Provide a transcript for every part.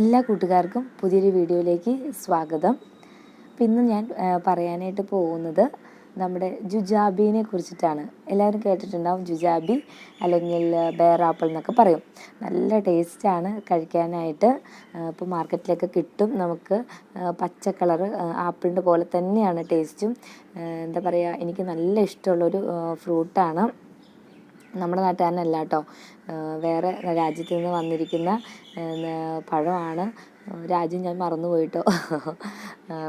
എല്ലാ കൂട്ടുകാർക്കും പുതിയൊരു വീഡിയോയിലേക്ക് സ്വാഗതം. അപ്പം ഇന്ന് ഞാൻ പറയാനായിട്ട് പോകുന്നത് നമ്മുടെ ജുജാബിനെ കുറിച്ചിട്ടാണ്. എല്ലാവരും കേട്ടിട്ടുണ്ടാവും ജുജാബി അല്ലെങ്കിൽ ബേറാപ്പിൾ എന്നൊക്കെ പറയും. നല്ല ടേസ്റ്റാണ് കഴിക്കാനായിട്ട്. ഇപ്പോൾ മാർക്കറ്റിലൊക്കെ കിട്ടും നമുക്ക് പച്ച കളർ ആപ്പിളിന്റെ പോലെ തന്നെയാണ് ടേസ്റ്റും എന്താ പറയുക എനിക്ക് നല്ല ഇഷ്ടമുള്ളൊരു ഫ്രൂട്ടാണ് നമ്മുടെ നാട്ടുകാരനല്ല കേട്ടോ വേറെ രാജ്യത്ത് നിന്ന് വന്നിരിക്കുന്ന പഴമാണ്. രാജ്യം ഞാൻ മറന്നുപോയിട്ടോ.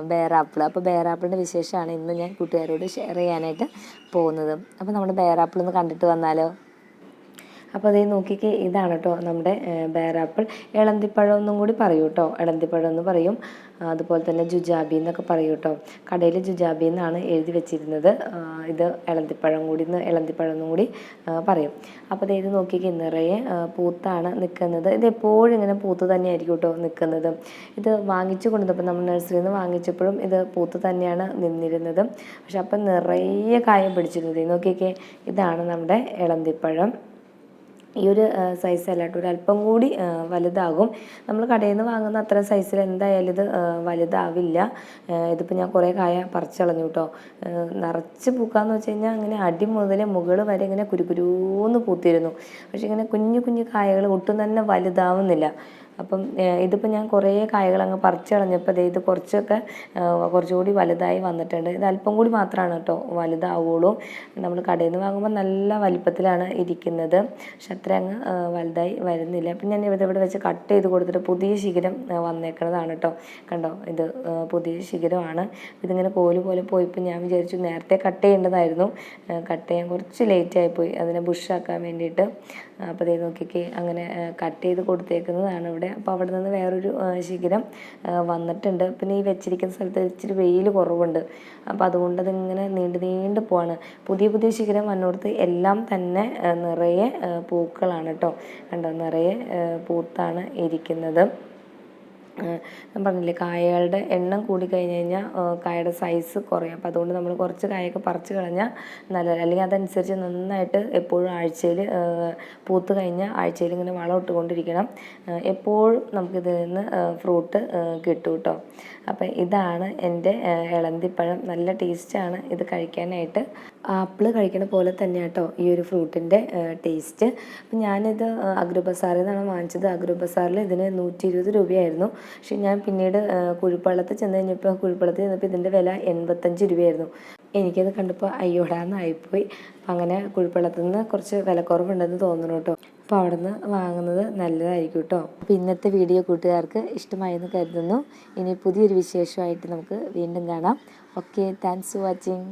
ബേറാപ്പിൾ അപ്പോൾ ബേറാപ്പിളിന്റെ വിശേഷമാണ് ഇന്ന് ഞാൻ കൂട്ടുകാരോട് ഷെയർ ചെയ്യാനായിട്ട് പോകുന്നത്. അപ്പോൾ നമ്മുടെ ബേറാപ്പിൾ ഒന്ന് കണ്ടിട്ട് വന്നാലോ? അപ്പോൾ അതേ നോക്കിക്കേ ഇതാണ് കേട്ടോ നമ്മുടെ ബേറാപ്പിൾ ഇളന്തിപ്പഴം എന്നും കൂടി പറയൂ കേട്ടോ ഇളന്തിപ്പഴം എന്ന് പറയും. അതുപോലെ തന്നെ ജുജാബി എന്നൊക്കെ പറയൂ കേട്ടോ കടയിൽ ജുജാബി എന്നാണ് എഴുതി വെച്ചിരുന്നത്. ഇത് ഇളന്തിപ്പഴം കൂടി ഇളന്തിപ്പഴം എന്നും കൂടി പറയും. അപ്പോൾ ഇത് നോക്കിക്കേ നിറയെ പൂത്താണ് നിൽക്കുന്നത് ഇത് എപ്പോഴും ഇങ്ങനെ പൂത്ത് തന്നെയായിരിക്കും കേട്ടോ നിൽക്കുന്നത് ഇത് വാങ്ങിച്ചു കൊണ്ടുവന്നപ്പോൾ നമ്മൾ നഴ്സറിയിൽ നിന്ന് വാങ്ങിച്ചപ്പോഴും ഇത് പൂത്ത് തന്നെയാണ് നിന്നിരുന്നത്. പക്ഷെ അപ്പം നിറയെ കായം പിടിച്ചിരുന്നത് നോക്കിക്കേ ഇതാണ് നമ്മുടെ ഇളന്തിപ്പഴം. ഈ ഒരു സൈസ് അല്ല കേട്ടോ. അല്പം കൂടി വലുതാകും. നമ്മൾ കടയിൽ നിന്ന് വാങ്ങുന്ന അത്ര സൈസിൽ എന്തായാലും ഇത് വലുതാവില്ല. ഇതിപ്പോൾ ഞാൻ കുറേ കായ പറിച്ചളഞ്ഞു കേട്ടോ നിറച്ച് പൂക്കാന്ന് വെച്ച് കഴിഞ്ഞാൽ അങ്ങനെ അടി മുതൽ മുകൾ വരെ ഇങ്ങനെ കുരുകുരൂന്ന് പൂത്തിരുന്നു. പക്ഷേ ഇങ്ങനെ കുഞ്ഞു കുഞ്ഞു കായകൾ ഒട്ടും തന്നെ വലുതാവുന്നില്ല. അപ്പം ഇതിപ്പോൾ ഞാൻ കുറേ കായകൾ അങ്ങ് പറിച്ച് കളഞ്ഞപ്പോൾ ദേ ഇത് കുറച്ചൊക്കെ കുറച്ചുകൂടി വലുതായി വന്നിട്ടുണ്ട്. ഇത് അല്പം കൂടി മാത്രമാണ് കേട്ടോ വലുതാവുള്ളൂ. നമ്മൾ കടയിൽ നിന്ന് വാങ്ങുമ്പോൾ നല്ല വലിപ്പത്തിലാണ് ഇരിക്കുന്നത്. പക്ഷെ അത്ര അങ്ങ് വലുതായി വരുന്നില്ല. അപ്പം ഞാൻ ഇവിടെ ഇവിടെ വെച്ച് കട്ട് ചെയ്ത് കൊടുത്തിട്ട് പുതിയ ശിഖരം വന്നേക്കുന്നതാണ് കേട്ടോ കണ്ടോ? ഇത് പുതിയ ശിഖരമാണ്. ഇതിങ്ങനെ കോൽ പോലെ പോയിപ്പോൾ ഞാൻ വിചാരിച്ചു നേരത്തെ കട്ട് ചെയ്യേണ്ടതായിരുന്നു. കട്ട് ചെയ്യാൻ കുറച്ച് ലേറ്റ് ആയിപ്പോയി അതിനെ ബുഷാക്കാൻ വേണ്ടിയിട്ട്. അപ്പോൾ ദേ നോക്കിക്കേ അങ്ങനെ കട്ട് ചെയ്ത് കൊടുത്തേക്കുന്നതാണ് ഇവിടെ. അപ്പോൾ അവിടെ നിന്ന് വേറൊരു ശിഖരം വന്നിട്ടുണ്ട്. പിന്നെ ഈ വെച്ചിരിക്കുന്ന സ്ഥലത്ത് ഇച്ചിരി വെയിൽ കുറവുണ്ട്. അപ്പോൾ അതുകൊണ്ട് അതിങ്ങനെ നീണ്ടു നീണ്ടു പോവാണ്. പുതിയ പുതിയ ശിഖരം വന്നോടത്ത് എല്ലാം തന്നെ നിറയെ പൂക്കളാണ് കേട്ടോ. കണ്ടോ? നിറയെ പൂത്താണ് ഇരിക്കുന്നത്. ഞാൻ പറഞ്ഞില്ലേ കായകളുടെ എണ്ണം കൂടി കഴിഞ്ഞ് കഴിഞ്ഞാൽ കായയുടെ സൈസ് കുറയും. അപ്പോൾ അതുകൊണ്ട് നമ്മൾ കുറച്ച് കായൊക്കെ പറിച്ച് കളഞ്ഞാൽ നല്ലത്. അല്ലെങ്കിൽ അതനുസരിച്ച് നന്നായിട്ട് എപ്പോഴും ആഴ്ചയിൽ പൂത്ത് കഴിഞ്ഞാൽ ആഴ്ചയിൽ ഇങ്ങനെ വളം ഇട്ടുകൊണ്ടിരിക്കണം. എപ്പോഴും നമുക്കിതിൽ നിന്ന് ഫ്രൂട്ട് കിട്ടും കേട്ടോ അപ്പോൾ ഇതാണ് എന്റെ ഇളന്തിപ്പഴം. നല്ല ടേസ്റ്റാണ് ഇത് കഴിക്കാനായിട്ട്. ആപ്പിൾ കഴിക്കണ പോലെ തന്നെ കേട്ടോ ഈ ഒരു ഫ്രൂട്ടിന്റെ ടേസ്റ്റ്. അപ്പം ഞാനിത് അഗ്രോ ബസാറിൽ നിന്നാണ് വാങ്ങിച്ചത്. അഗ്രോ ബസാറിൽ ഇതിന് നൂറ്റി ഇരുപത് രൂപയായിരുന്നു. പക്ഷെ ഞാൻ പിന്നീട് കുഴിപ്പള്ളത്ത് ചെന്ന് കഴിഞ്ഞപ്പോൾ കുഴിപ്പള്ളത്ത് ചെന്നപ്പോൾ ഇതിന്റെ വില എൺപത്തഞ്ച് രൂപയായിരുന്നു. എനിക്കത് കണ്ടപ്പോൾ അയ്യോടാന്നായിപ്പോയി. അപ്പം അങ്ങനെ കുഴിപ്പള്ളത്തു നിന്ന് കുറച്ച് വിലക്കുറവുണ്ടെന്ന് തോന്നുന്നു കേട്ടോ. അപ്പോൾ അവിടെ നിന്ന് വാങ്ങുന്നത് നല്ലതായിരിക്കും കേട്ടോ. അപ്പോൾ ഇന്നത്തെ വീഡിയോ കൂട്ടുകാർക്ക് ഇഷ്ടമായെന്ന് കരുതുന്നു. ഇനി പുതിയൊരു വിശേഷമായിട്ട് നമുക്ക് വീണ്ടും കാണാം. Okay thanks for watching.